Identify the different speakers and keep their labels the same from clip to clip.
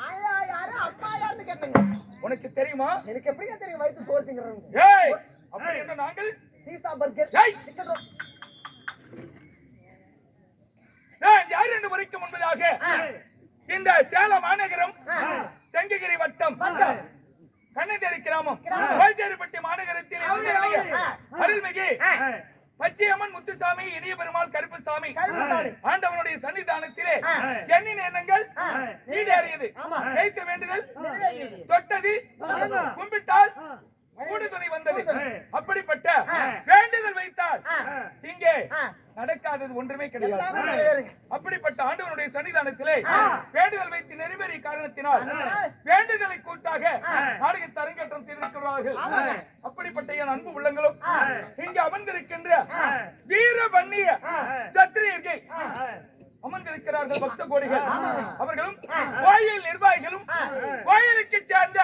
Speaker 1: ஆயா யாரு அம்மா யாருன்னு கேட்டீங்க.
Speaker 2: உனக்கு தெரியுமா?
Speaker 1: எனக்கு எப்படிங்க தெரியும்? வயிற்று சோறு திங்கிறவங்க
Speaker 2: ஏய் அப்படி என்ன நாங்கள்?
Speaker 1: Pizza burger.
Speaker 2: ஏய்!
Speaker 1: Chicken roll.
Speaker 2: நான் யார் என்று வரைக்கும் முன்பதாக? இந்த சேலம் மாநகரம் செங்ககிரி வட்டம். கண்ணந்தேரி கிராமம். வைத்தியர்பட்டி மாநகரத்தில். அருள்மிகு பச்சையம்மன் முத்துசாமி இனிய பெருமாள் கருப்புசாமி. ஆண்டவனுடைய சன்னிதானத்திலே. எண்ணின் எண்ணங்கள். ஈடேறியது. வைத்த வேண்டுதல். தொட்டது. கும்பிட்டால்
Speaker 1: ஆ.
Speaker 2: கூடு துணை வந்தது
Speaker 1: கூடுதுணை.
Speaker 2: அப்படிப்பட்ட. வேண்டுதல் வைத்தால். இங்கே. நடக்காதது ஒன்றுமே கிடையாது அப்படிப்பட்ட ஆண்டவனுடைய சன்னிதானத்திலே. வேண்டுதல் வைத்து நிறைவேறிய காரணத்தினால். வேண்டுதலை கூட்டாக. நாடகத்தை அரங்கேற்றம் செய்திருக்கிறார்கள் அப்படிப்பட்ட என் அன்பு உள்ளங்களும். இங்கு அமர்ந்திருக்கின்ற. வீர
Speaker 1: ஆ.
Speaker 2: சத்திரியர்கள். அமர்ந்திருக்கிறார்கள் பக்த கோடிகள். அவர்களும். கோயில் நிர்வாகிகளும். கோயிலுக்கு சேர்ந்த.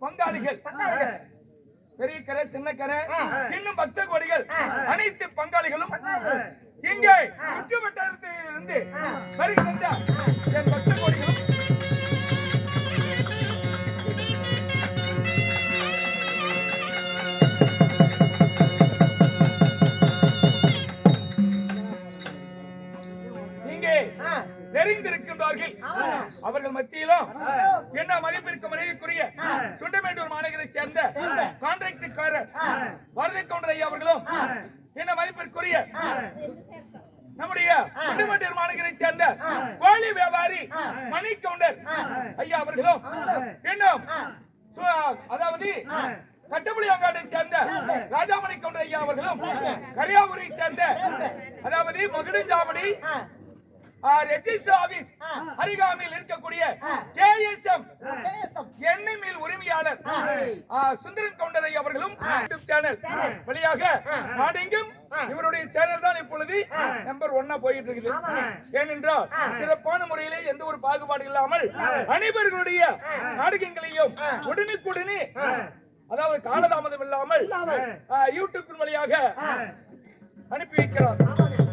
Speaker 2: பங்காளிகள். பெரிய கரை சின்ன கரை. இன்னும் பக்த கோடிகள். அனைத்து பங்காளிகளும்
Speaker 1: பங்காளிகள்.
Speaker 2: இங்கே சுற்றுவட்டாரத்தில் இருந்து வருகின்ற என் பக்த கோடிகளும்
Speaker 1: ஆமாங்க.
Speaker 2: அவர்கள் மத்தியிலும். என்ன மதிப்பிற்கு மரியாதைக்குரிய. சுண்டமேட்டூர் மாநகரைச் சேர்ந்த
Speaker 1: ஆ.
Speaker 2: வரதை கவுண்டர் ஐயா அவர்களும். என்ன மதிப்பிற்குரிய. நம்முடைய. சுண்டமேட்டூர் மாநகரைச் சேர்ந்த. கோழி வியாபாரி. மணி கவுண்டர். ஐயா அவர்களும். இன்னும் அதாவது. கட்டபுளியாங்காட்டை சேர்ந்த. ராஜாமணி கவுண்டர் ஐயா அவர்களும்
Speaker 1: சேர்ந்த.
Speaker 2: கரியாபுரை சேர்ந்த. அதாவது மகுடஞ்சாமணி. ரெஜிஸ்டர் ஆபீஸ்
Speaker 1: ஆ.
Speaker 2: அருகாமையில் இருக்கக்கூடிய. கேஎஸ்எம்
Speaker 1: தேசம்.
Speaker 2: எண்ணெய் மில் உரிமையாளர் சுந்தரன் கவுண்டரை அவர்களும். YouTube channel. வழியாக. நாடெங்கும். இவருடைய சேனல் தான் இப்பொழுது. நம்பர் ஒன்னா போயிட்டு இருக்குது. ஏனென்றால். சிறப்பான முறையிலே எந்த ஒரு பாகுபாடு இல்லாமல் அனைவர்களுடைய நாடகங்களையும். உடனுக்குடனே. அதாவது காலதாமதம் இல்லாமல் யூடியூப் வழியாக. அனுப்பி வைக்கிறார்.